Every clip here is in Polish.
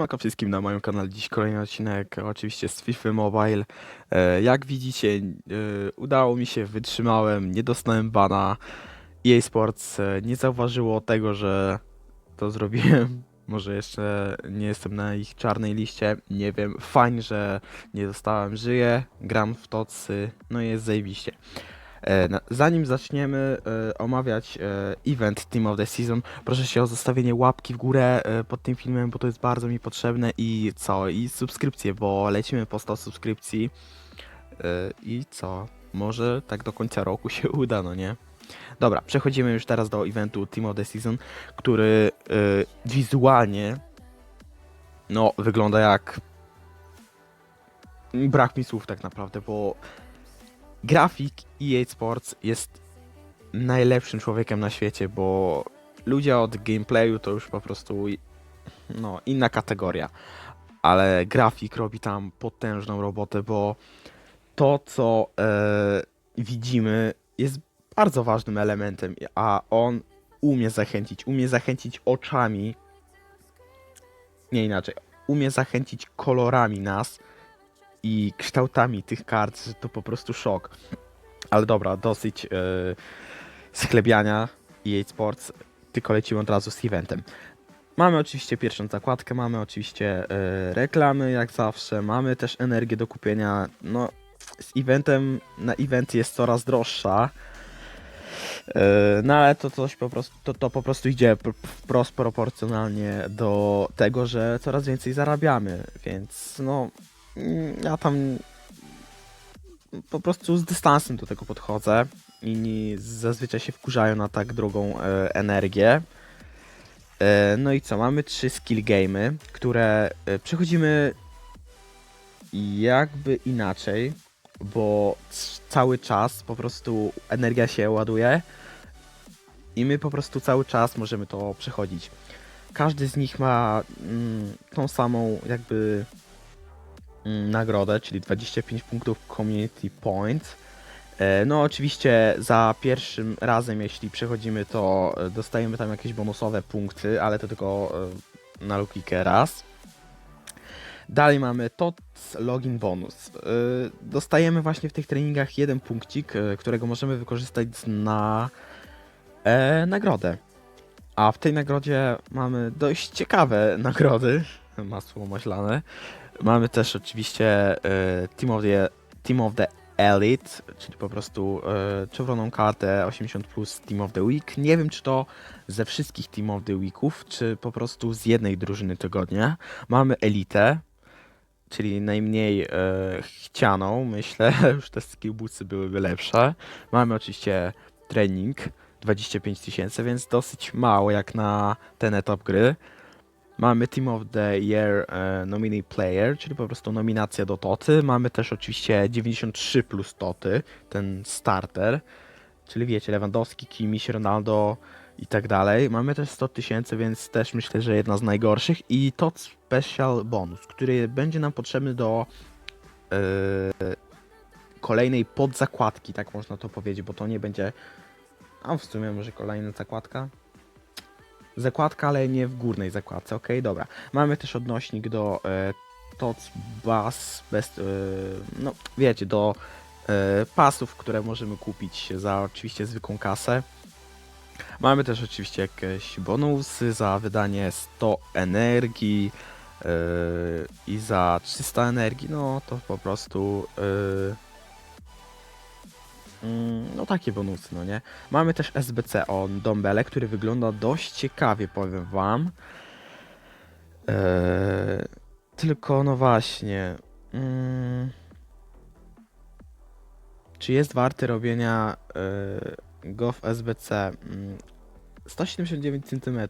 Siemanko wszystkim na moim kanale. Dziś kolejny odcinek oczywiście z FIFA Mobile. E, Jak widzicie, e, udało mi się, wytrzymałem, nie dostałem bana. EA Sports e, nie zauważyło tego, że to zrobiłem. Może jeszcze nie jestem na ich czarnej liście, nie wiem. Fajnie, że nie dostałem, żyję, gram w tocy, no i jest zajebiście. E, Zanim zaczniemy e, omawiać e, event Team of the Season, proszę się o zostawienie łapki w górę pod tym filmem, bo to jest bardzo mi potrzebne i co? I subskrypcję, bo lecimy po 100 subskrypcji i co? Może tak do końca roku się uda, no nie? Dobra, przechodzimy już teraz do eventu Team of the Season, który wizualnie no wygląda jak brak mi słów tak naprawdę, bo grafik EA Sports jest najlepszym człowiekiem na świecie, bo ludzie od gameplayu to już po prostu no, inna kategoria. Ale grafik robi tam potężną robotę, bo to, co e, widzimy, jest bardzo ważnym elementem, a on umie zachęcić, umie zachęcić oczami, nie inaczej, umie zachęcić kolorami nas i kształtami tych kart, że to po prostu szok. Ale dobra, dosyć e, sklebiania EA Sports, tylko lecimy od razu z eventem. Mamy oczywiście pierwszą zakładkę, mamy oczywiście e, reklamy jak zawsze, mamy też energię do kupienia. No, z eventem na event jest coraz droższa. E, No ale to coś po prostu, to, to po prostu idzie pr- wprost proporcjonalnie do tego, że coraz więcej zarabiamy, więc no ja tam po prostu z dystansem do tego podchodzę. Inni zazwyczaj się wkurzają na tak drogą e, energię. E, no i co? Mamy trzy skill gamey, które e, przechodzimy jakby inaczej, bo cały czas po prostu energia się ładuje i my po prostu cały czas możemy to przechodzić. Każdy z nich ma mm, tą samą jakby mm, nagrodę, czyli 25 punktów Community Point. E, No oczywiście za pierwszym razem, jeśli przechodzimy, to e, dostajemy tam jakieś bonusowe punkty, ale to tylko e, na lukikę raz. Dalej mamy TOTS Login Bonus. Dostajemy właśnie w tych treningach jeden punkcik, którego możemy wykorzystać na e, nagrodę. A w tej nagrodzie mamy dość ciekawe nagrody, masło maślane. Mamy też oczywiście e, Team, of the, Team of the Elite, czyli po prostu e, czerwoną kartę 80 plus Team of the Week. Nie wiem, czy to ze wszystkich Team of the Weeków, czy po prostu z jednej drużyny tygodnia. Mamy Elite, czyli najmniej e, chcianą, myślę. Już te skillboosty byłyby lepsze. Mamy oczywiście trening 25 tysięcy, więc dosyć mało jak na ten etap gry. Mamy Team of the Year e, Nominee Player, czyli po prostu nominacja do Toty. Mamy też oczywiście 93 plus Toty, ten starter, czyli wiecie, Lewandowski, Kimmich, Ronaldo i tak dalej. Mamy też 100 tysięcy, więc też myślę, że jedna z najgorszych. I TOT Special Bonus, który będzie nam potrzebny do e, kolejnej podzakładki, tak można to powiedzieć, bo to nie będzie... A w sumie może kolejna zakładka? Zakładka, ale nie w górnej zakładce. Ok, dobra. Mamy też odnośnik do e, Bass, bez, e, no wiecie, do e, pasów, które możemy kupić za oczywiście zwykłą kasę. Mamy też oczywiście jakieś bonusy za wydanie 100 energii e, i za 300 energii, no to po prostu e, no takie bonusy, no nie? Mamy też SBC on Dombele, który wygląda dość ciekawie, powiem wam. Eee, tylko no właśnie. Mm, czy jest warty robienia e, go w SBC? Mm, 179 cm.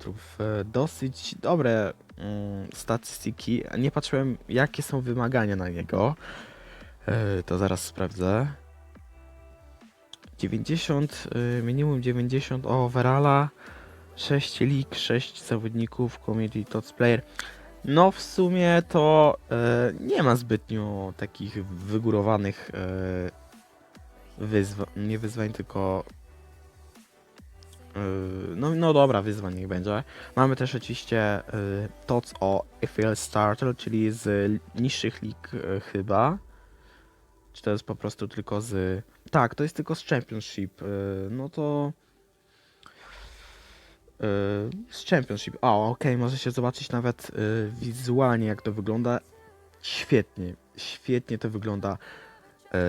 Dosyć dobre mm, statystyki. Nie patrzyłem jakie są wymagania na niego. E, to zaraz sprawdzę. 90, y, minimum 90 overalla, 6 lig, 6 zawodników, community top player. No w sumie to e, nie ma zbytnio takich wygórowanych e, wyzwań, nie wyzwań, tylko Yy, no, no dobra, wyzwań niech będzie. Mamy też oczywiście yy, TOC o FL Starter, czyli z niższych lig yy, chyba. Czy to jest po prostu tylko z... Tak, to jest tylko z Championship. Yy, no to... Yy, z Championship. A, okej, możecie zobaczyć nawet yy, wizualnie jak to wygląda. Świetnie, świetnie to wygląda.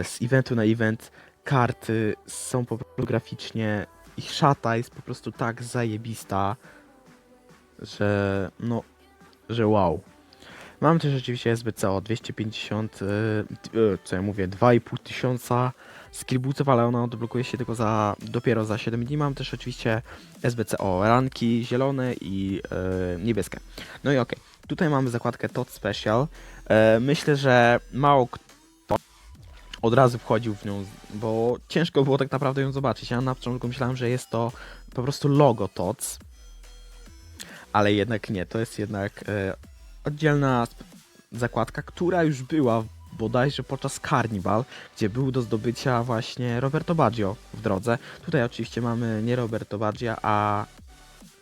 Z eventu na event karty są po prostu graficznie ich szata jest po prostu tak zajebista, że no, że wow. Mam też oczywiście SBCO 250, yy, yy, co ja mówię, 2,5 tysiąca skillbootów, ale ona odblokuje się tylko za, dopiero za 7 dni. Mam też oczywiście SBCO ranki zielone i yy, niebieskie. No i okej, tutaj mamy zakładkę TOT Special. Yy, myślę, że mało kto od razu wchodził w nią, bo ciężko było tak naprawdę ją zobaczyć. Ja na początku myślałem, że jest to po prostu logo TOC, ale jednak nie, to jest jednak e, oddzielna zakładka, która już była bodajże podczas Carnival, gdzie był do zdobycia właśnie Roberto Baggio w drodze. Tutaj oczywiście mamy nie Roberto Baggio, a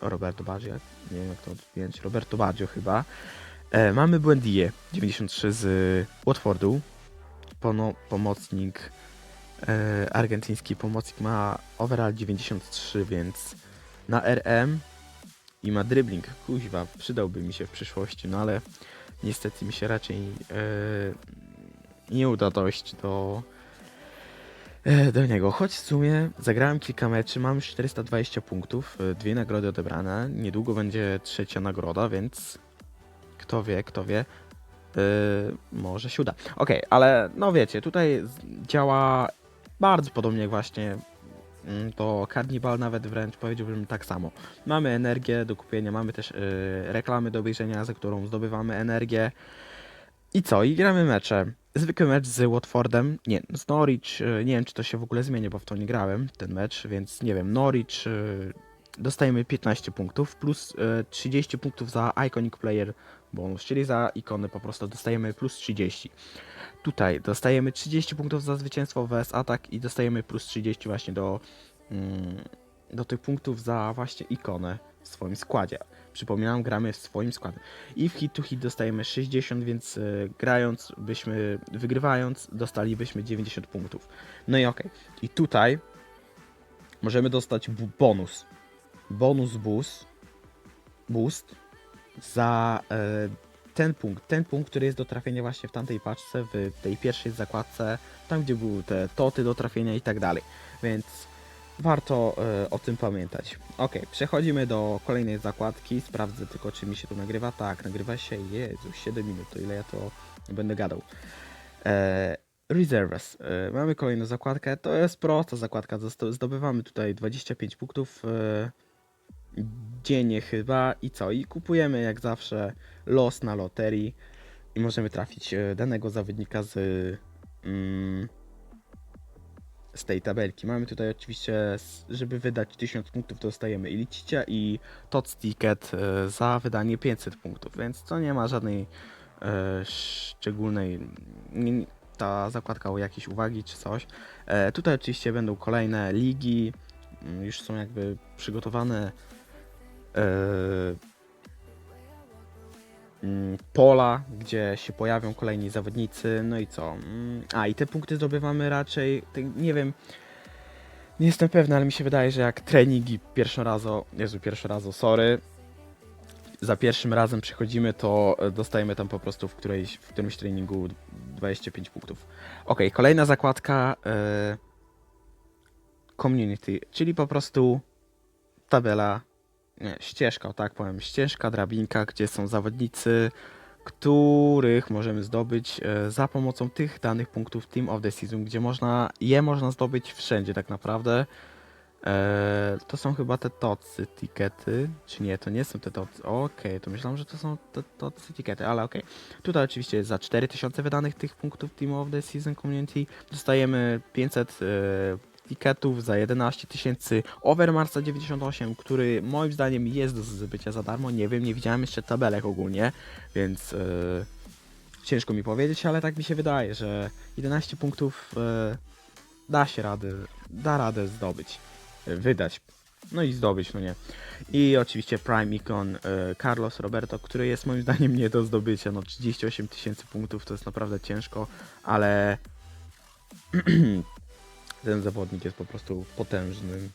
Roberto Baggio, nie wiem jak to odpiąć, Roberto Baggio chyba. E, mamy Buendię 93 z Watfordu, pono, pomocnik e, argentyński pomocnik ma overall 93, więc na RM i ma dribbling. Kuźwa, przydałby mi się w przyszłości, no ale niestety mi się raczej e, nie uda dojść do e, do niego. Choć w sumie zagrałem kilka meczy, mam już 420 punktów, e, dwie nagrody odebrane, niedługo będzie trzecia nagroda, więc kto wie, kto wie. Yy, może się uda. Okej, ale no wiecie, tutaj działa bardzo podobnie jak właśnie to Carnival, nawet wręcz powiedziałbym tak samo. Mamy energię do kupienia, mamy też yy, reklamy do obejrzenia, za którą zdobywamy energię. I co? I gramy mecze. Zwykły mecz z Watfordem, nie, z Norwich, yy, nie wiem czy to się w ogóle zmieni, bo w to nie grałem, ten mecz, więc nie wiem, Norwich yy, dostajemy 15 punktów, plus yy, 30 punktów za Iconic Player bonus, czyli za ikony po prostu dostajemy plus 30. Tutaj dostajemy 30 punktów za zwycięstwo vs atak i dostajemy plus 30 właśnie do, mm, do tych punktów za właśnie ikonę w swoim składzie. Przypominam, gramy w swoim składzie. I w hit to hit dostajemy 60, więc y, grając byśmy, wygrywając, dostalibyśmy 90 punktów. No i okej. I tutaj możemy dostać bonus. Bonus boost. Boost za e, ten punkt, ten punkt, który jest do trafienia właśnie w tamtej paczce, w tej pierwszej zakładce, tam gdzie były te toty do trafienia i tak dalej. Więc warto e, o tym pamiętać. Ok, przechodzimy do kolejnej zakładki. Sprawdzę tylko, czy mi się tu nagrywa. Tak, nagrywa się. Jezu, 7 minut, to ile ja to będę gadał. E, Reserves. E, mamy kolejną zakładkę. To jest prosta zakładka. Zdobywamy tutaj 25 punktów. E, dziennie chyba i co? I kupujemy jak zawsze los na loterii i możemy trafić e, danego zawodnika z, mm, z tej tabelki. Mamy tutaj oczywiście, żeby wydać 1000 punktów, dostajemy i licicia i TOC ticket e, za wydanie 500 punktów, więc to nie ma żadnej e, szczególnej nie, ta zakładka o jakieś uwagi czy coś. E, tutaj oczywiście będą kolejne ligi, mm, już są jakby przygotowane pola, gdzie się pojawią kolejni zawodnicy, no i co? Mm, A i te punkty zdobywamy raczej, nie wiem, nie jestem pewny, ale mi się wydaje, że jak treningi pierwszorazo, Jezu, pierwszorazo, sorry, za pierwszym razem przychodzimy, to e, dostajemy tam po prostu w, którejś, w którymś treningu 25 punktów. Ok, kolejna zakładka e, community, czyli po prostu tabela nie, ścieżka, tak powiem, ścieżka, drabinka, gdzie są zawodnicy, których możemy zdobyć e, za pomocą tych danych punktów Team of the Season, gdzie można, je można zdobyć wszędzie tak naprawdę. E, to są chyba te tocy tikety, czy nie, to nie są te tocy, okej, to myślałem, że to są te tocy tikety, ale okej. Tutaj oczywiście za 4000 wydanych tych punktów Team of the Season Community dostajemy 500 e, tiketów za 11 tysięcy Overmarsa 98, który moim zdaniem jest do zbycia za darmo. Nie wiem, nie widziałem jeszcze tabelek ogólnie, więc e, ciężko mi powiedzieć, ale tak mi się wydaje, że 11 punktów e, da się radę, da radę zdobyć, e, wydać. no i zdobyć, no nie. I oczywiście Prime Icon Carlos Roberto, który jest moim zdaniem nie do zdobycia. No 38 tysięcy punktów to jest naprawdę ciężko, ale ten zawodnik jest po prostu potężnym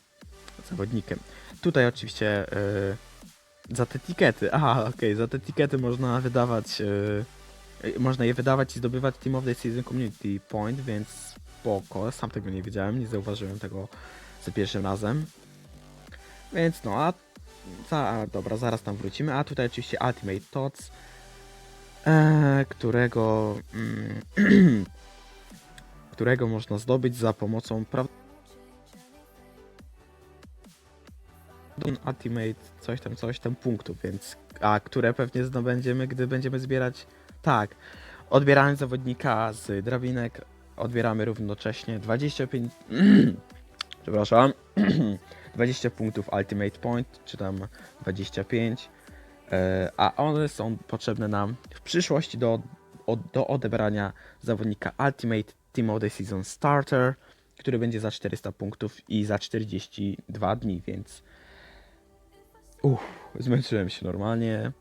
zawodnikiem. Tutaj oczywiście e, za te tikety, aha, okej, za te tikety można wydawać, e, można je wydawać i zdobywać Team of the Season Community Point, więc spoko, sam tego nie wiedziałem, nie zauważyłem tego za pierwszym razem. Więc no, a, a dobra, zaraz tam wrócimy. A tutaj oczywiście Ultimate Tots, którego mm, którego można zdobyć za pomocą pra... Ultimate coś tam, coś tam punktów, więc a które pewnie zdobędziemy, gdy będziemy zbierać tak, odbierając zawodnika z drabinek, odbieramy równocześnie 25 przepraszam 20 punktów Ultimate Point, czy tam 25 e, a one są potrzebne nam w przyszłości do, od, do odebrania zawodnika Ultimate Team of the Season Starter, który będzie za 400 punktów i za 42 dni, więc uff, zmęczyłem się normalnie.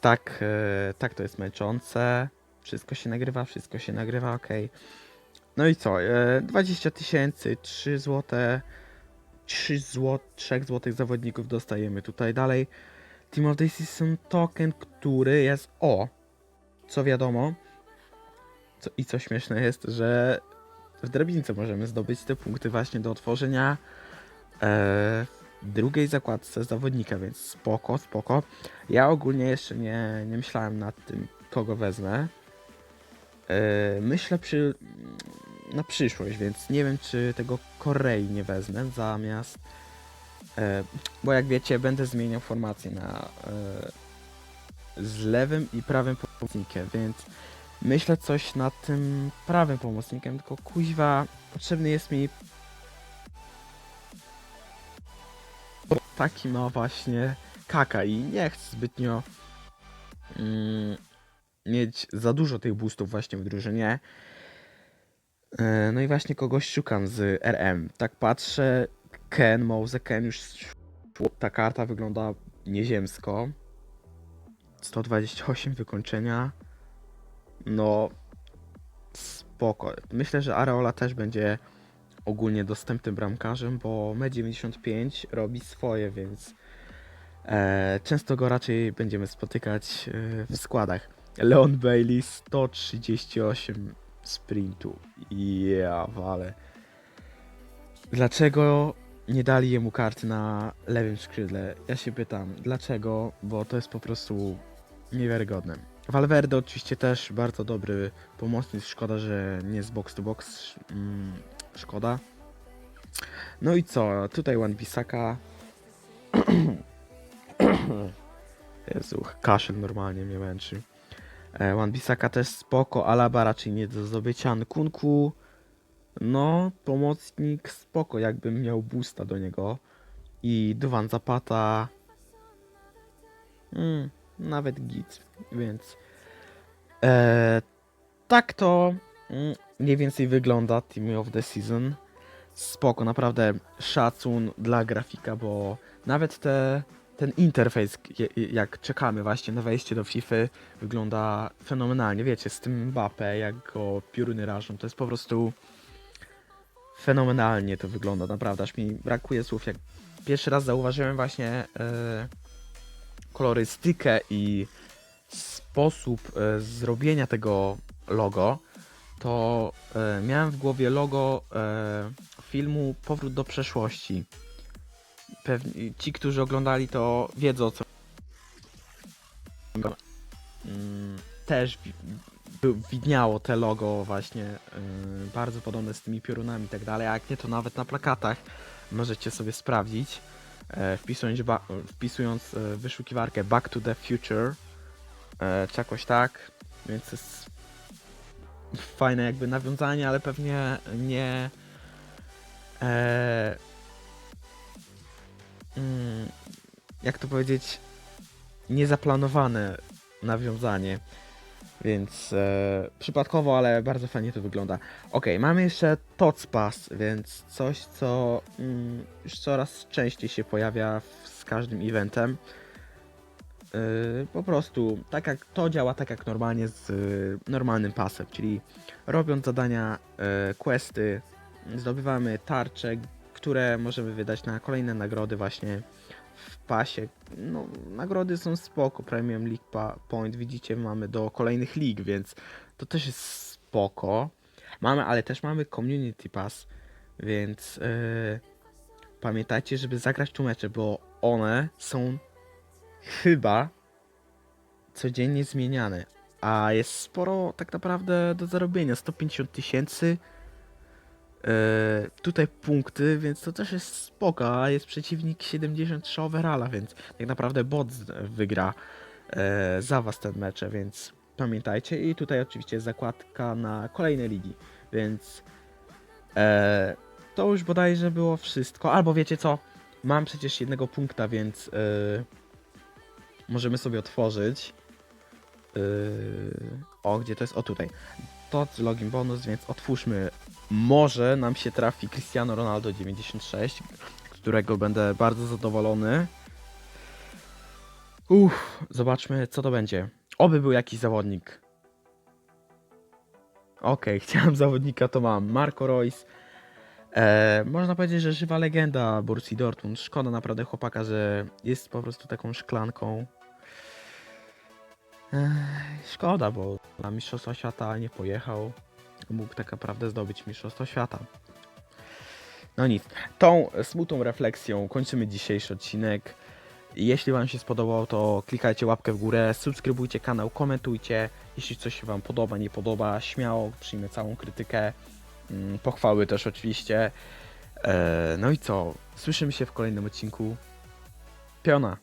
Tak, e, tak to jest męczące. Wszystko się nagrywa, wszystko się nagrywa, ok. No i co? E, 20 tysięcy, 3 złote, 3 zł, 3 złotych zawodników dostajemy tutaj dalej. Team of the Season Token, który jest o, co wiadomo, co, i co śmieszne jest, że w drabince możemy zdobyć te punkty właśnie do otworzenia e, drugiej zakładce zawodnika, więc spoko, spoko. Ja ogólnie jeszcze nie, nie myślałem nad tym, kogo wezmę. E, myślę przy, na przyszłość, więc nie wiem, czy tego Korei nie wezmę zamiast. E, bo jak wiecie, będę zmieniał formację na e, z lewym i prawym pomocnikiem, więc myślę coś nad tym prawym pomocnikiem, tylko kuźwa potrzebny jest mi taki ma właśnie kaka i nie chcę zbytnio mm, mieć za dużo tych boostów właśnie w drużynie. E, No i właśnie kogoś szukam z RM. Tak patrzę, Ken, Mouse Ken już ta karta wygląda nieziemsko. 128 wykończenia. No spoko. Myślę, że Areola też będzie ogólnie dostępnym bramkarzem, bo Me95 robi swoje, więc e, często go raczej będziemy spotykać e, w składach. Leon Bailey 138 sprintu. Ja wale. Dlaczego nie dali jemu karty na lewym skrzydle? Ja się pytam, dlaczego? Bo to jest po prostu niewiarygodne. Valverde oczywiście też bardzo dobry pomocnik. Szkoda, że nie z box to box. Mm, szkoda. No i co? Tutaj One Bisaka. Jezu, kaszel normalnie mnie męczy. E, One Bisaka też spoko, Alaba raczej nie do zdobycia. Nkunku, no, pomocnik spoko, jakbym miał boosta do niego. I Duwan Zapata, mm, nawet git, więc e, tak to mm, mniej więcej wygląda Team of the Season. Spoko, naprawdę szacun dla grafika, bo nawet te, ten interfejs, jak czekamy właśnie na wejście do FIFA, wygląda fenomenalnie. Wiecie, z tym Mbappé, jak go pioruny rażą, to jest po prostu fenomenalnie to wygląda, naprawdę, aż mi brakuje słów. Jak pierwszy raz zauważyłem właśnie e, kolorystykę i sposób e, zrobienia tego logo, to e, miałem w głowie logo e, filmu Powrót do przeszłości. Pewnie ci, którzy oglądali to wiedzą co. Mm, Też widniało te logo właśnie y, bardzo podobne z tymi piorunami i tak dalej, a jak nie to nawet na plakatach możecie sobie sprawdzić e, wpisując, ba- wpisując e, wyszukiwarkę Back to the Future e, czy jakoś tak, więc jest fajne jakby nawiązanie, ale pewnie nie e, mm, jak to powiedzieć niezaplanowane nawiązanie. Więc e, przypadkowo, ale bardzo fajnie to wygląda. Ok, mamy jeszcze Tots Pass, więc coś, co mm, już coraz częściej się pojawia w, z każdym eventem. Yy, po prostu tak jak to działa tak jak normalnie z y, normalnym pasem, czyli robiąc zadania, y, questy, zdobywamy tarcze, które możemy wydać na kolejne nagrody właśnie w pasie. No, nagrody są spoko, Premium League pa Point widzicie mamy do kolejnych lig, więc to też jest spoko. Mamy, ale też mamy Community Pass, więc yy, pamiętajcie, żeby zagrać tu mecze, bo one są chyba codziennie zmieniane. A jest sporo tak naprawdę do zarobienia. 150 tysięcy. Yy, tutaj punkty, więc to też jest spoko. A jest przeciwnik 73 overalla, więc tak naprawdę bot wygra yy, za was ten mecze, więc pamiętajcie. I tutaj oczywiście zakładka na kolejne ligi, więc e, to już bodajże było wszystko. Albo wiecie co? Mam przecież jednego punkta, więc możemy sobie otworzyć. O, gdzie to jest? O, tutaj. To login bonus, więc otwórzmy. Może nam się trafi Cristiano Ronaldo 96, którego będę bardzo zadowolony. Uff, zobaczmy co to będzie. Oby był jakiś zawodnik. Okej, chciałem zawodnika, to mam. Marco Reus. E, można powiedzieć, że żywa legenda Borussii Dortmund. Szkoda naprawdę chłopaka, że jest po prostu taką szklanką. Ech, szkoda, bo na Mistrzostwa Świata nie pojechał. Mógł tak naprawdę zdobyć Mistrzostwo Świata. No nic. Tą smutną refleksją kończymy dzisiejszy odcinek. Jeśli Wam się spodobał, to klikajcie łapkę w górę, subskrybujcie kanał, komentujcie. Jeśli coś się Wam podoba, nie podoba, śmiało przyjmę całą krytykę. Mm, Pochwały też oczywiście. E, No i co? Słyszymy się w kolejnym odcinku. Piona.